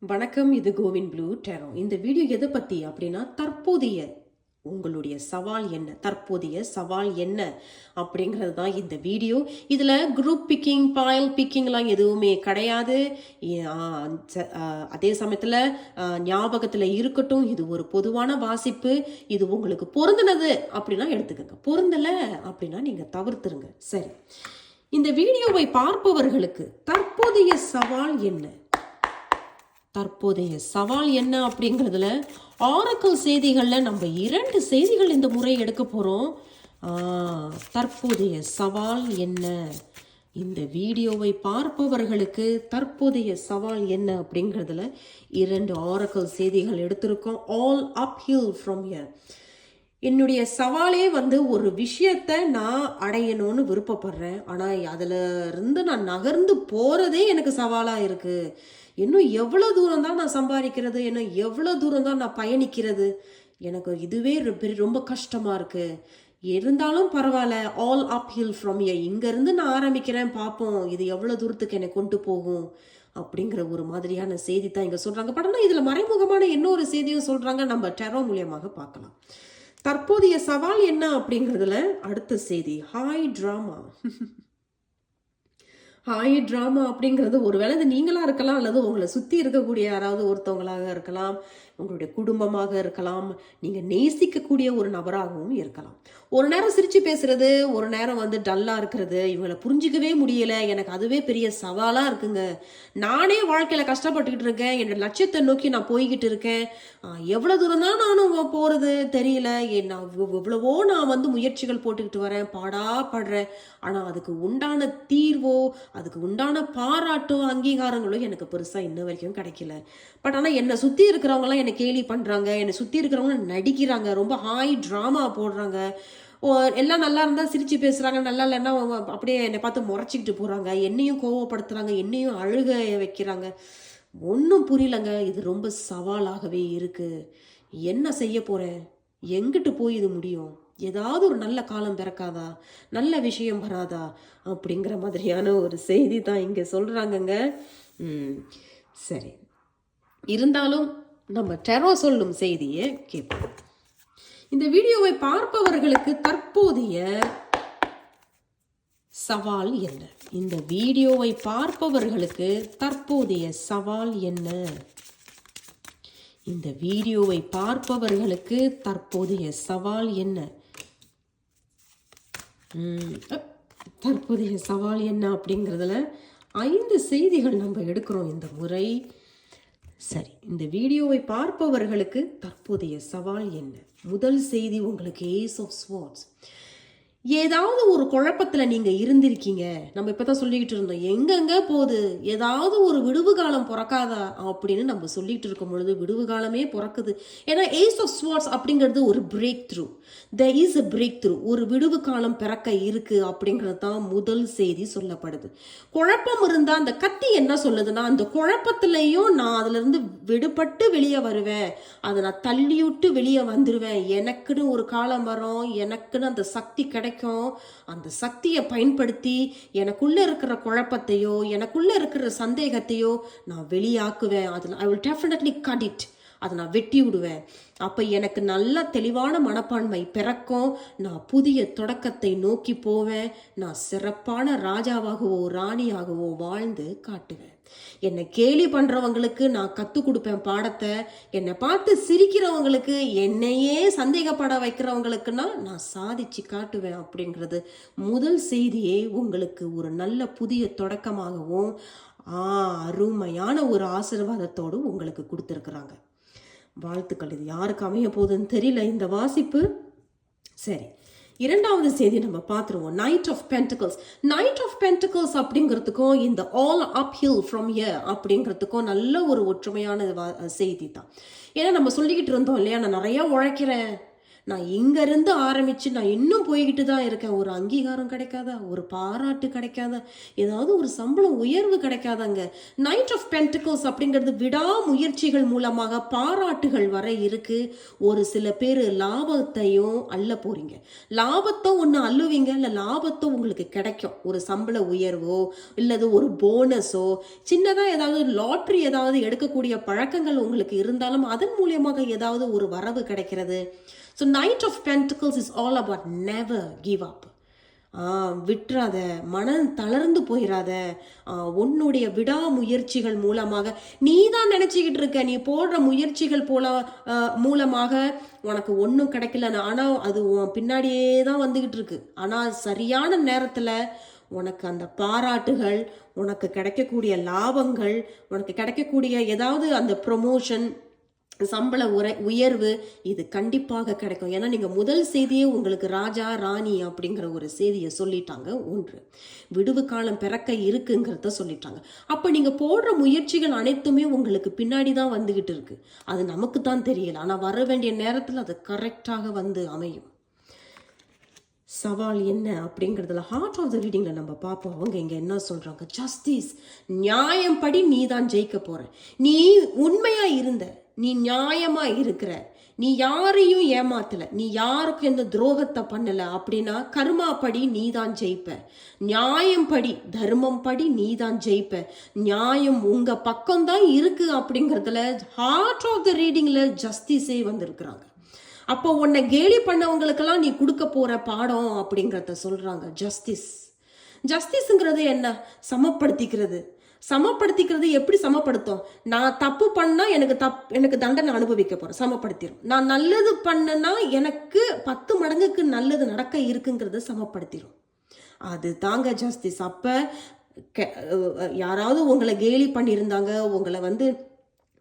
வணக்கம் இது கோவின் ப்ளூ டேரோ. இந்த வீடியோ எதை பற்றி அப்படின்னா தற்போதைய உங்களுடைய சவால் என்ன தற்போதைய சவால் என்ன அப்படிங்கிறது தான் இந்த வீடியோ. இதில் குரூப் பிக்கிங் பாயில் பிக்கிங்லாம் எதுவுமே கிடையாது. ச- அதே சமயத்தில் ஞாபகத்தில் இருக்கட்டும் இது ஒரு பொதுவான வாசிப்பு. இது உங்களுக்கு பொருந்தினது அப்படின்னா எடுத்துக்கோங்க. பொருந்தலை அப்படின்னா நீங்கள் தவிர்த்துருங்க. சரி. இந்த வீடியோவை பார்ப்பவர்களுக்கு தற்போதைய சவால் என்ன? தற்போதைய சவால் என்ன அப்படிங்கிறதுல ஆரக்கல் செய்திகளில் நம்ம இரண்டு செய்திகள் இந்த முறை எடுக்க போகிறோம் தற்போதைய சவால் என்ன? இந்த வீடியோவை பார்ப்பவர்களுக்கு தற்போதைய சவால் என்ன அப்படிங்கிறதுல இரண்டு ஆரக்கல் செய்திகள் எடுத்திருக்கோம். All uphill from here. என்னுடைய சவாலே வந்து ஒரு விஷயத்த நான் அடையணும்னு விருப்பப்படுறேன். ஆனால் அதில் இருந்து நான் நகர்ந்து போகிறதே எனக்கு சவாலாக இருக்குது இன்னும் எவ்வளோ தூரம் தான் நான் சம்பாதிக்கிறது? இன்னும் எவ்வளோ தூரம் தான் நான் பயணிக்கிறது? எனக்கு இதுவே ரொம்ப கஷ்டமாக இருக்குது இருந்தாலும் பரவாயில்ல all up hill from a இங்கேருந்து நான் ஆரம்பிக்கிறேன் பார்ப்போம் இது எவ்வளோ தூரத்துக்கு என்னை கொண்டு போகும்? அப்படிங்கிற ஒரு மாதிரியான செய்தி தான் இங்கே சொல்கிறாங்க பட் ஆனால் இதில் மறைமுகமான இன்னொரு செய்தியும் சொல்கிறாங்க நம்ம டெரோ மூலியமாக பார்க்கலாம். தற்போதைய சவால் என்ன அப்படிங்கிறதுல அடுத்த செய்தி. ஹாய் ட்ராமா ஹாய் ட்ராமா அப்படிங்கிறது ஒருவேளை இது நீங்களா இருக்கலாம் அல்லது உங்களை சுற்றி இருக்கக்கூடிய யாராவது ஒருத்தவங்களாக இருக்கலாம். உங்களுடைய குடும்பமாக இருக்கலாம் நீங்கள் நேசிக்கக்கூடிய ஒரு நபராகவும் இருக்கலாம். ஒரு நேரம் சிரித்து பேசுகிறது ஒரு நேரம் வந்து டல்லாக இருக்கிறது இவங்களை புரிஞ்சிக்கவே முடியல எனக்கு அதுவே பெரிய சவாலாக இருக்குங்க. நானே வாழ்க்கையில் கஷ்டப்பட்டுக்கிட்டு இருக்கேன் என்னோட லட்சியத்தை நோக்கி நான் போய்கிட்டு இருக்கேன். எவ்வளோ தூரம் தான் நானும் போகிறது தெரியல. நான் எவ்வளவோ நான் வந்து முயற்சிகள் போட்டுக்கிட்டு வரேன் பாடா படுறேன் ஆனால் அதுக்கு உண்டான தீர்வோ அதுக்கு உண்டான பாராட்டோ அங்கீகாரங்களோ எனக்கு பெருசாக இன்ன வரைக்கும் கிடைக்கல. பட் ஆனால் என்னை சுற்றி இருக்கிறவங்களாம் என்னை கேலி பண்ணுறாங்க என்னை சுற்றி இருக்கிறவங்க நடிக்கிறாங்க ரொம்ப ஹாய் ட்ராமா போடுறாங்க. ஓ, எல்லாம் நல்லா இருந்தால் சிரித்து பேசுகிறாங்க நல்லா இல்லைன்னா அவங்க அப்படியே என்னை பார்த்து முறைச்சிக்கிட்டு போகிறாங்க என்னையும் கோவப்படுத்துகிறாங்க என்னையும் அழுக வைக்கிறாங்க. ஒன்றும் புரியலங்க இது ரொம்ப சவாலாகவே இருக்குது என்ன செய்ய போகிறேன் எங்கிட்டு போய் இது முடியும்? ஏதாவது ஒரு நல்ல காலம் பிறக்காதா? நல்ல விஷயம் வராதா? அப்படிங்கிற மாதிரியான ஒரு செய்தி தான் இங்கே சொல்கிறாங்கங்க ம், சரி. இருந்தாலும் நம்ம டெரோ சொல்லும் செய்தியை கேட்போம். இந்த வீடியோவை பார்ப்பவர்களுக்கு தற்போதைய சவால் என்ன? இந்த வீடியோவை பார்ப்பவர்களுக்கு தற்போதைய சவால் என்ன? இந்த வீடியோவை பார்ப்பவர்களுக்கு தற்போதைய சவால் என்ன? தற்போதைய சவால் என்ன அப்படிங்கிறதுல ஐந்து செய்திகள் நம்ம எடுக்கிறோம் இந்த முறை. சரி இந்த வீடியோவை பார்ப்பவர்களுக்கு தற்போதைய சவால் என்ன? முதல் செய்தி உங்களுக்கு ஏஸ் ஆஃப் ஸ்வாட்ஸ் ஏதாவது ஒரு குழப்பத்தில் நீங்கள் இருந்திருக்கீங்க. நம்ம இப்போ தான் சொல்லிக்கிட்டு இருந்தோம். எங்கெங்கே போகுது? ஏதாவது ஒரு விடுவு காலம் பிறக்காதா? அப்படின்னு நம்ம சொல்லிக்கிட்டு இருக்கும் பொழுது விடுவு காலமே பிறக்குது. ஏன்னா ஏஸ் ஆஃப் ஸ்வாட்ஸ் அப்படிங்கிறது ஒரு breakthrough the is a breakthrough ஒரு விடுவு காலம் பிறக்க இருக்கு அப்படிங்கிறது தான் முதல் செய்தி சொல்லப்படுது. குழப்பம் இருந்தால் அந்த கத்தி என்ன சொல்லுதுன்னா அந்த குழப்பத்திலையும் நான் அதுலேருந்து விடுபட்டு வெளியே வருவேன். அதை நான் தள்ளிவிட்டு வெளியே வந்துடுவேன் எனக்குன்னு ஒரு காலம் வரும். எனக்குன்னு அந்த சக்தி கிடைக்கும். அந்த சக்தியை பயன்படுத்தி எனக்குள்ள இருக்கிற குழப்பத்தையோ எனக்குள்ளே இருக்கிற சந்தேகத்தையோ நான் வெளியாக்குவேன். அதில் I will definitely cut it அதை நான் வெட்டி விடுவேன். அப்போ எனக்கு நல்ல தெளிவான மனப்பான்மை பிறக்கும். நான் புதிய தொடக்கத்தை நோக்கி போவேன். நான் சிறப்பான ராஜாவாகவோ ராணியாகவோ வாழ்ந்து காட்டுவேன். என்னை கேலி பண்ணுறவங்களுக்கு நான் கற்றுக் கொடுப்பேன் பாடத்தை. என்னை பார்த்து சிரிக்கிறவங்களுக்கு என்னையே சந்தேகப்பட வைக்கிறவங்களுக்குன்னா நான் சாதிச்சு காட்டுவேன் அப்படிங்கிறது. முதல் செய்தியே உங்களுக்கு ஒரு நல்ல புதிய தொடக்கமாகவும் ஆ அருமையான ஒரு ஆசீர்வாதத்தோடும் உங்களுக்கு கொடுத்துருக்குறாங்க. வாழ்த்துக்கள். இது யாருக்கு அமைய போகுதுன்னு தெரியல. இந்த வாசிப்பு சரி. இரண்டாவது செய்தி நம்ம பார்த்துருவோம். Knight of pentacles knight of pentacles அப்படிங்கிறதுக்கும் இந்த all up hill from here அப்படிங்கிறதுக்கும் நல்ல ஒரு ஒற்றுமையான வா- செய்தி தான் ஏன்னா நம்ம சொல்லிக்கிட்டு இருந்தோம் இல்லையா நான் நிறையா உழைக்கிறேன். நான் இங்கேருந்து ஆரம்பித்து நான் இன்னும் போய்கிட்டு தான் இருக்கேன். ஒரு அங்கீகாரம் கிடைக்காதா? ஒரு பாராட்டு கிடைக்காதா? ஏதாவது ஒரு சம்பளம் உயர்வு கிடைக்காதாங்க. நைட் ஆஃப் பென்டிகோஸ் அப்படிங்கிறது விடாமுயற்சிகள் மூலமாக பாராட்டுகள் வர இருக்குது ஒரு சில பேர் லாபத்தையும் அள்ள போகிறீங்க லாபத்தை ஒன்று அள்ளுவீங்க. இல்லை லாபத்தை உங்களுக்கு கிடைக்கும். ஒரு சம்பள உயர்வோ இல்லது ஒரு போனஸோ சின்னதாக ஏதாவது லாட்ரி ஏதாவது எடுக்கக்கூடிய பழக்கங்கள் உங்களுக்கு இருந்தாலும் அதன் மூலியமாக ஏதாவது ஒரு வரவு கிடைக்கிறது. So knight of pentacles is all about never give up விட்டுறாத மனம் தளர்ந்து போயிடாத உன்னுடைய விடாமுயற்சிகள் மூலமாக. நீ தான் நினச்சிக்கிட்டு இருக்க நீ போடுற முயற்சிகள் போல மூலமாக உனக்கு ஒன்றும் கிடைக்கல. ஆனால் அது உன் பின்னாடியே தான் வந்துக்கிட்டு இருக்கு. ஆனால் சரியான நேரத்தில் உனக்கு அந்த பாராட்டுகள் உனக்கு கிடைக்கக்கூடிய லாபங்கள் உனக்கு கிடைக்கக்கூடிய ஏதாவது அந்த ப்ரொமோஷன் சம்பள உரை உயர்வு இது கண்டிப்பாக கிடைக்கும். ஏன்னா நீங்கள் முதல் செய்தியே உங்களுக்கு ராஜா ராணி அப்படிங்கிற ஒரு செய்தியை சொல்லிட்டாங்க. ஒன்று. விடுவு காலம் பிறக்க இருக்குங்கிறத சொல்லிட்டாங்க. அப்போ நீங்கள் போடுற முயற்சிகள் அனைத்துமே உங்களுக்கு பின்னாடி தான் வந்துக்கிட்டு இருக்கு. அது நமக்கு தான் தெரியல. ஆனால் வர வேண்டிய நேரத்தில் அது கரெக்டாக வந்து அமையும். சவால் என்ன அப்படிங்கிறதுல ஹார்ட் ஆஃப் த ரீடிங்கில் நம்ம பார்ப்போம். அவங்க இங்கே என்ன சொல்கிறாங்க ஜஸ்டிஸ் நியாயம் படி நீ தான் ஜெயிக்க போகிற நீ உண்மையாக இருந்த நீ நியாயமாக இருக்கிற. நீ யாரையும் ஏமாத்தல. நீ யாருக்கும் எந்த துரோகத்தை பண்ணல அப்படின்னா கர்மா படி நீ தான் ஜெயிப்ப. நியாயம் படி தர்மம் படி நீ தான் ஜெயிப்ப. நியாயம் உங்க பக்கம் தான் இருக்கு அப்படிங்கிறதுல ஹார்ட் ஆஃப் த ரீடிங்ல ஜஸ்டிஸே வந்திருக்கிறாங்க. அப்போ உன்னை கேலி பண்ணவங்களுக்கெல்லாம் நீ கொடுக்க போற பாடம் அப்படிங்கிறத சொல்றாங்க. ஜஸ்டிஸ் ஜஸ்டிஸுங்கிறது என்ன? சமப்படுத்திக்கிறது. சமப்படுத்திக்கிறது எப்படி சமப்படுத்தும்? நான் தப்பு பண்ணால் எனக்கு தப் எனக்கு தண்டனை அனுபவிக்க போகிறேன் சமப்படுத்திடும் நான் நல்லது பண்ணனா எனக்கு பத்து மடங்குக்கு நல்லது நடக்க இருக்குங்கிறத சமப்படுத்திடும் அது தாங்க ஜஸ்டிஸ் அப்போ யாராவது உங்களை கேலி பண்ணியிருந்தாங்க உங்களை வந்து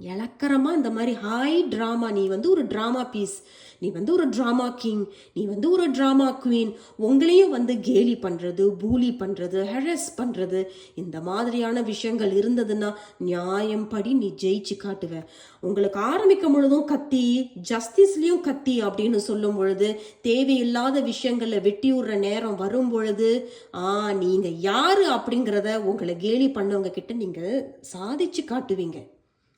இலக்கரமா இந்த மாதிரி ஹாய் ட்ராமா நீ வந்து ஒரு ட்ராமா பீஸ் நீ வந்து ஒரு ட்ராமா கிங் நீ வந்து ஒரு ட்ராமா குவீன் உங்களையும் வந்து கேலி பண்ணுறது பூலி பண்ணுறது ஹெரஸ் பண்ணுறது இந்த மாதிரியான விஷயங்கள் இருந்ததுன்னா நியாயம் படி நீ ஜெயிச்சு காட்டுவ. உங்களுக்கு ஆரம்பிக்கும் பொழுதும் கத்தி ஜஸ்டிஸ்லேயும் கத்தி அப்படின்னு சொல்லும் பொழுது தேவையில்லாத விஷயங்களை வெட்டி விடுற நேரம் வரும் பொழுது ஆ நீங்கள் யார் அப்படிங்கிறத உங்களை கேலி பண்ணவங்க கிட்ட நீங்கள் சாதிச்சு காட்டுவீங்க.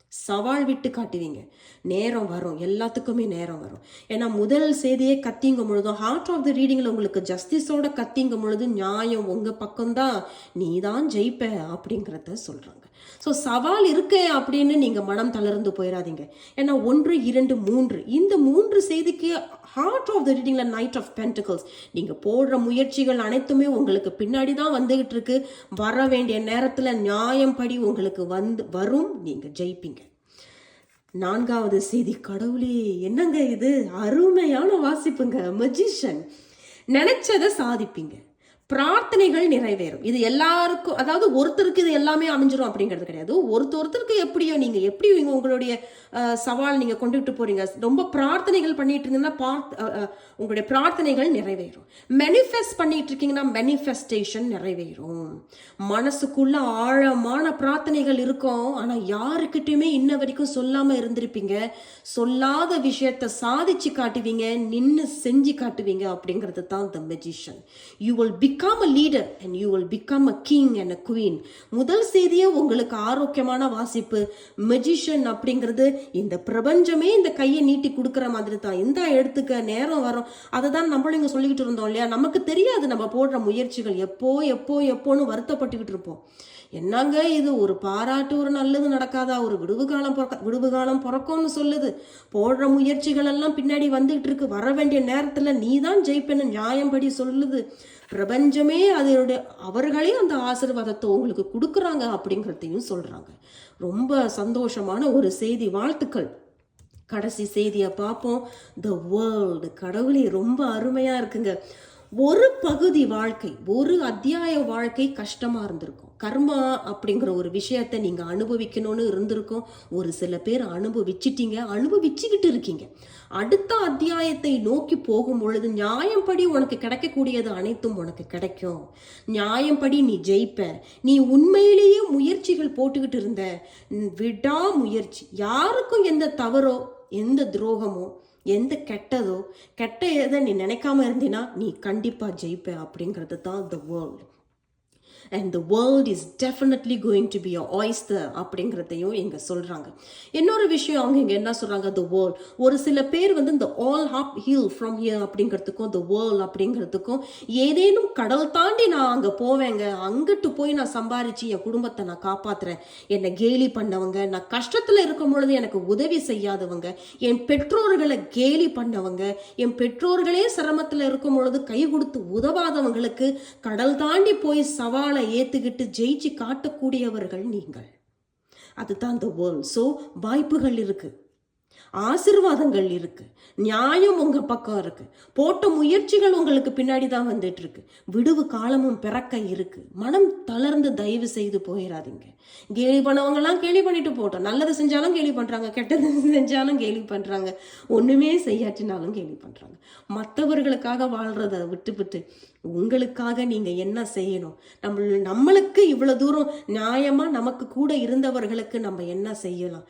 சவால் விட்டு காட்டுவீங்க. நேரம் வரும். எல்லாத்துக்குமே நேரம் வரும். ஏன்னா முதல் செய்தியே கத்திங்கும் பொழுதும் ஹார்ட் ஆஃப் த ரீடிங்கில் உங்களுக்கு ஜஸ்டிஸோட கத்திங்கும் பொழுது நியாயம் உங்கள் பக்கம்தான். நீ தான் ஜெயிப்ப அப்படிங்கிறத சொல்கிறாங்க ஸோ சவால் இருக்கே அப்படின்னு நீங்கள் மனம் தளர்ந்து போயிடாதீங்க ஏன்னா ஒன்று இரண்டு மூன்று. இந்த மூன்று செய்திக்கு ஹார்ட் ஆஃப் த ரீடிங்கில் நைட் ஆஃப் பென்டிகல்ஸ் நீங்கள் போடுற முயற்சிகள் அனைத்துமே உங்களுக்கு பின்னாடி தான் வந்துகிட்டு இருக்கு வர வேண்டிய நேரத்தில் நியாயம் படி உங்களுக்கு வந்து வரும். நீங்கள் ஜெயிப்பீங்க. நான்காவது செய்தி கடவுளே என்னங்க இது? அருமையான வாசிப்புங்க மஜிஷன் நினைச்சதை சாதிப்பீங்க. பிரார்த்தனைகள் நிறைவேறும். இது எல்லாருக்கும் அதாவது ஒருத்தருக்கு இது எல்லாமே அமைஞ்சிரும் அப்படிங்கிறது கிடையாது. ஒருத்த ஒருத்தருக்கு எப்படியோ நீங்கள் எப்படி உங்களுடைய சவால் நீங்கள் கொண்டுகிட்டு போறீங்க ரொம்ப பிரார்த்தனைகள் பண்ணிட்டு இருந்தீங்கன்னா உங்களுடைய பிரார்த்தனைகள் நிறைவேறும். மெனிஃபெஸ்ட் பண்ணிட்டு இருக்கீங்கன்னா மெனிஃபெஸ்டேஷன் நிறைவேறும். மனசுக்குள்ள ஆழமான பிரார்த்தனைகள் இருக்கும். ஆனால் யாருக்கிட்டையுமே இன்ன வரைக்கும் சொல்லாமல் இருந்திருப்பீங்க. சொல்லாத விஷயத்த சாதிச்சு காட்டுவீங்க நின்று செஞ்சு காட்டுவீங்க அப்படிங்கிறது தான் the magician you will become a leader and you will become a king and a queen முதல் செய்தியே உங்களுக்கு ஆரோக்கியமான வாசிப்பு. மெஜிஷியன் அப்படிங்கிறது இந்த பிரபஞ்சமே இந்த கையை நீட்டி கொடுக்குற மாதிரி தான். இந்த எடுத்துக்க நேரம் வரும் அதை தான் நம்மளும் இங்கே சொல்லிக்கிட்டு இருந்தோம் இல்லையா? நமக்கு தெரியாது நம்ம போடுற முயற்சிகள். எப்போ எப்போ எப்போன்னு வருத்தப்பட்டுக்கிட்டு இருப்போம். என்னங்க இது? ஒரு பாராட்டு ஒரு நல்லது நடக்காதா? ஒரு விடுவு காலம் பிறக்க விடுவு காலம் பிறக்கும்னு சொல்லுது. போடுற முயற்சிகள் எல்லாம் பின்னாடி வந்துகிட்டு இருக்கு. வர வேண்டிய நேரத்தில் நீ தான் ஜெயிப்பேன்னு நியாயம்படி சொல்லுது. பிரபஞ்சமே அதனுடைய அவர்களே அந்த ஆசீர்வாதத்தை உங்களுக்கு கொடுக்குறாங்க அப்படிங்கிறதையும் சொல்கிறாங்க ரொம்ப சந்தோஷமான ஒரு செய்தி வாழ்த்துக்கள். கடைசி செய்தியை பார்ப்போம். த வேர்ல்டு கடவுளே ரொம்ப அருமையாக இருக்குங்க. ஒரு பகுதி வாழ்க்கை ஒரு அத்தியாய வாழ்க்கை கஷ்டமாக இருந்திருக்கும். கர்மா அப்படிங்கிற ஒரு விஷயத்தை நீங்கள் அனுபவிக்கணும்னு இருந்திருக்கும். ஒரு சில பேர் அனுபவிச்சிட்டீங்க அனுபவிச்சுக்கிட்டு இருக்கீங்க. அடுத்த அத்தியாயத்தை நோக்கி போகும் பொழுது நியாயம்படி உனக்கு கிடைக்கக்கூடியது அனைத்தும் உனக்கு கிடைக்கும். நியாயம்படி நீ ஜெயிப்ப. நீ உண்மையிலேயே முயற்சிகள் போட்டுக்கிட்டு இருந்த. விடா முயற்சி. யாருக்கும் எந்த தவறோ எந்த துரோகமோ எந்த கெட்டதோ கெட்ட எதை நீ நினைக்காம இருந்தினா நீ கண்டிப்பாக ஜெயிப்ப அப்படிங்கிறது தான் the world and the world is definitely going to be a oyster அப்படிங்கிறதையும் இங்கே சொல்கிறாங்க இன்னொரு விஷயம் அவங்க இங்கே என்ன சொல்கிறாங்க த வேர்ல்ட் ஒரு சில பேர் வந்து இந்த all hop hill from here அப்படிங்கிறதுக்கும் the world அப்படிங்கிறதுக்கும் ஏதேனும் கடல் தாண்டி நான் அங்கே போவேங்க. அங்கிட்டு போய் நான் சம்பாரிச்சு என் குடும்பத்தை நான் காப்பாத்துறேன். என்னை கேலி பண்ணவங்க நான் கஷ்டத்தில் இருக்கும் பொழுது எனக்கு உதவி செய்யாதவங்க என் பெற்றோர்களை கேலி பண்ணவங்க என் பெற்றோர்களே சிரமத்தில் இருக்கும் பொழுது கை கொடுத்து உதவாதவங்களுக்கு கடல் தாண்டி போய் சவாலை ஏத்துக்கிட்டு ஜெயிச்சு காட்டக்கூடியவர்கள் நீங்கள். அதுதான் இந்த வேர்ல்ட் ஸோ வாய்ப்புகள் இருக்கு. ஆசிர்வாதங்கள் இருக்கு. நியாயம் உங்க பக்கம் இருக்கு. போட்ட முயற்சிகள் உங்களுக்கு பின்னாடி தான் வந்துட்டு இருக்கு. விடுவு காலமும் பிறக்க இருக்கு. மனம் தளர்ந்து தயவு செய்து போயிடாதீங்க கேலி பண்ணவங்கலாம் கேலி பண்ணிட்டு போட்டோம். நல்லது செஞ்சாலும் கேலி பண்றாங்க கெட்டது செஞ்சாலும் கேலி பண்றாங்க. ஒண்ணுமே செய்யாட்டினாலும் கேலி பண்றாங்க. மற்றவர்களுக்காக வாழ்றத விட்டுவிட்டு உங்களுக்காக நீங்கள் என்ன செய்யணும்? நம்ம நம்மளுக்கு இவ்வளோ தூரம் நியாயமாக நமக்கு கூட இருந்தவர்களுக்கு நம்ம என்ன செய்யலாம்?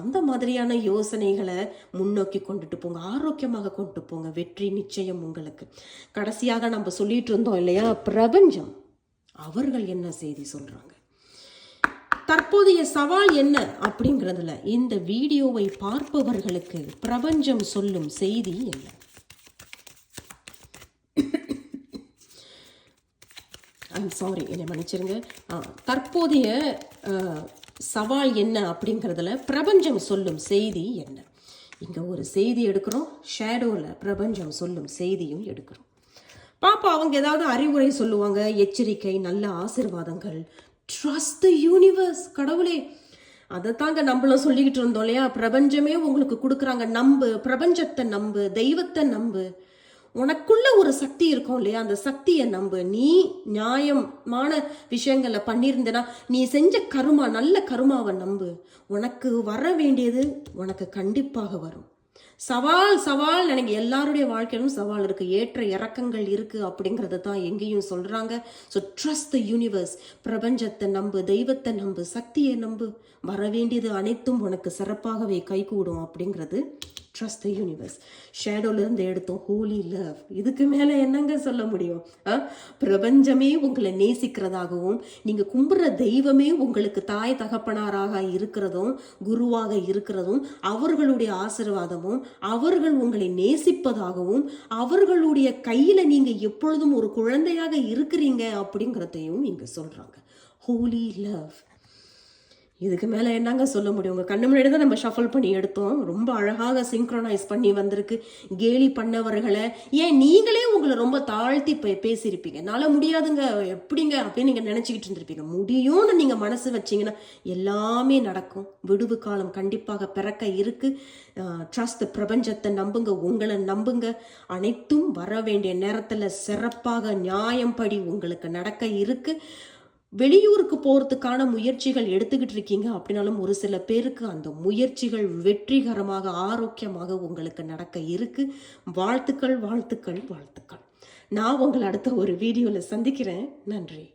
அந்த மாதிரியான யோசனைகளை முன்னோக்கி கொண்டுட்டு போங்க. ஆரோக்கியமாக கொண்டு போங்க. வெற்றி நிச்சயம் உங்களுக்கு. கடைசியாக நம்ம சொல்லிட்டு இருந்தோம் இல்லையா? பிரபஞ்சம். அவர்கள் என்ன செய்தி சொல்கிறாங்க தற்போதைய சவால் என்ன அப்படிங்கிறதுல இந்த வீடியோவை பார்ப்பவர்களுக்கு பிரபஞ்சம் சொல்லும் செய்தி என்ன? சாரி என்னை மன்னிச்சிருங்க. ஆ, தற்போதைய சவால் என்ன அப்படிங்கிறதுல பிரபஞ்சம் சொல்லும் செய்தி என்ன? இங்கே ஒரு செய்தி எடுக்கிறோம் ஷேடோவில் பிரபஞ்சம் சொல்லும் செய்தியும் எடுக்கிறோம். பாப்பா அவங்க ஏதாவது அறிவுரை சொல்லுவாங்க எச்சரிக்கை நல்ல ஆசிர்வாதங்கள். ட்ரஸ்ட் த யூனிவர்ஸ் கடவுளே. அதை தாங்க நம்மளும் சொல்லிக்கிட்டு இருந்தோம் இல்லையா? பிரபஞ்சமே உங்களுக்கு கொடுக்குறாங்க நம்பு பிரபஞ்சத்தை நம்பு தெய்வத்தை நம்பு. உனக்குள்ள ஒரு சக்தி இருக்கும் இல்லையா? அந்த சக்தியை நம்பு. நீ நியாயமான விஷயங்களை பண்ணியிருந்தனா நீ செஞ்ச கருமா நல்ல கருமாவை நம்பு. உனக்கு வர வேண்டியது உனக்கு கண்டிப்பாக வரும். சவால் சவால் எனக்கு எல்லாருடைய வாழ்க்கையிலும் சவால் இருக்கு. ஏற்ற இறக்கங்கள் இருக்கு அப்படிங்கிறத தான் எங்கேயும் சொல்றாங்க. ஸோ ட்ரஸ்ட் த யூனிவர்ஸ் பிரபஞ்சத்தை நம்பு தெய்வத்தை நம்பு சக்தியை நம்பு. வர வேண்டியது அனைத்தும் உனக்கு சிறப்பாகவே கைகூடும் அப்படிங்கிறது ட்ரஸ்ட் த யூனிவர்ஸ் ஷேடோலேருந்து எடுத்தோம் ஹோலி லவ் இதுக்கு மேலே என்னங்க சொல்ல முடியும்? ஆ? பிரபஞ்சமே உங்களை நேசிக்கிறதாகவும் நீங்கள் கும்புற தெய்வமே உங்களுக்கு தாய் தகப்பனாராக இருக்கிறதும் குருவாக இருக்கிறதும் அவர்களுடைய ஆசீர்வாதமும் அவர்கள் உங்களை நேசிப்பதாகவும் அவர்களுடைய கையில் நீங்கள் எப்பொழுதும் ஒரு குழந்தையாக இருக்கிறீங்க அப்படிங்கிறதையும் இங்கே சொல்கிறாங்க ஹோலி லவ் இதுக்கு மேலே என்னங்க சொல்ல முடியும்? உங்கள் கண்ணு முன்னாடி தான் நம்ம ஷஃபல் பண்ணி எடுத்தோம். ரொம்ப அழகாக சிங்க்ரனைஸ் பண்ணி வந்திருக்கு. கேலி பண்ணவர்களை. ஏன் நீங்களே உங்களை ரொம்ப தாழ்த்தி பே பேசியிருப்பீங்க. என்னால் முடியாதுங்க. எப்படிங்க அப்படின்னு நீங்கள் நினச்சிக்கிட்டு இருந்திருப்பீங்க. முடியும்னு நீங்கள் மனசு வச்சிங்கன்னா எல்லாமே நடக்கும். விடுவு காலம் கண்டிப்பாக பிறக்க இருக்கு. ட்ரஸ்ட் பிரபஞ்சத்தை நம்புங்க. உங்களை நம்புங்க. அனைத்தும் வர வேண்டிய நேரத்தில் சிறப்பாக நியாயம்படி உங்களுக்கு நடக்க இருக்கு. வெளியூருக்கு போகிறதுக்கான முயற்சிகள் எடுத்துக்கிட்டு இருக்கீங்க அப்படின்னாலும் ஒரு சில பேருக்கு அந்த முயற்சிகள் வெற்றிகரமாக ஆரோக்கியமாக உங்களுக்கு நடக்க இருக்கு. வாழ்த்துக்கள் வாழ்த்துக்கள் வாழ்த்துக்கள். நான் உங்களை அடுத்த ஒரு வீடியோவில் சந்திக்கிறேன். நன்றி.